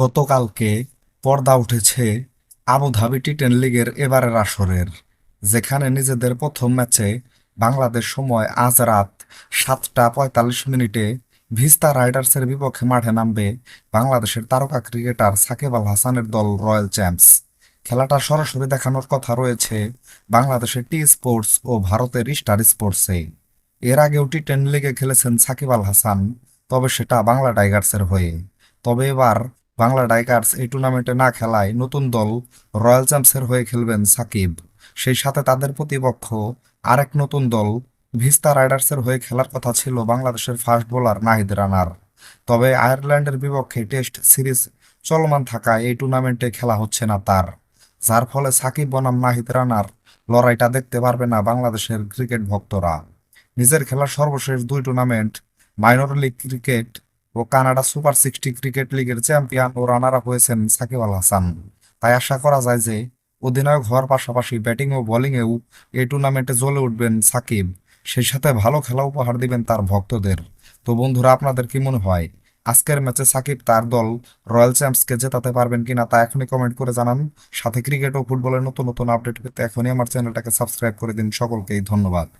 গতকালকে পর্দা উঠেছে আবুধাবি টি টেন লিগের এবারের আসরের, যেখানে নিজেদের প্রথম ম্যাচে বাংলাদেশ সময় আজ রাত সাতটা পঁয়তাল্লিশ মিনিটে ভিস্তা রাইডার্সের বিপক্ষে মাঠে নামবে বাংলাদেশের তারকা ক্রিকেটার সাকিব আল হাসানের দল রয়্যাল চ্যাম্পস। খেলাটা সরাসরি দেখানোর কথা রয়েছে বাংলাদেশের টি স্পোর্টস ও ভারতের স্টার স্পোর্টসে। এর আগেও টি টেন লিগে খেলেছেন সাকিব আল হাসান, তবে সেটা বাংলা টাইগার্সের হয়ে। তবে এবার বাংলা টাইগার্স এই টুর্নামেন্টে না খেলায় নতুন দল রয়্যাল চ্যাম্পসের হয়ে খেলবেন সাকিব। সেই সাথে তাদের প্রতিপক্ষ আরেক নতুন দল ভিস্তা রাইডার্সের হয়ে খেলার কথা ছিল বাংলাদেশের ফাস্ট বোলার নাহিদ রানার। তবে আয়ারল্যান্ডের বিপক্ষে টেস্ট সিরিজ চলমান থাকায় এই টুর্নামেন্টে খেলা হচ্ছে না তার। যার ফলে সাকিব বনাম নাহিদ রানার লড়াইটা দেখতে পারবে না বাংলাদেশের ক্রিকেট ভক্তরা। নিজের খেলার সর্বশেষ দুই টুর্নামেন্ট মাইনর লিগ ক্রিকেট ও কানাডা সুপার সিক্সটি ক্রিকেট লিগের চ্যাম্পিয়ন ও রানার আপ হয়েছেন সাকিব আল হাসান। তাই আশা করা যায় যে অধিনায়ক হওয়ার পাশাপাশি ব্যাটিং ও বোলিংয়েও এই টুর্নামেন্টে জ্বলে উঠবেন সাকিব। সেই সাথে ভালো খেলা উপহার দিবেন তার ভক্তদের। তো বন্ধুরা, আপনাদের কি মনে হয়, আজকের ম্যাচে সাকিব তার দল রয়্যাল চ্যাম্পসকে জেতাতে পারবেন কিনা তা এখনই কমেন্ট করে জানান। সাথে ক্রিকেট ও ফুটবলের নতুন নতুন আপডেট পেতে এখনই আমার চ্যানেলটাকে সাবস্ক্রাইব করে দিন। সকলকেই ধন্যবাদ।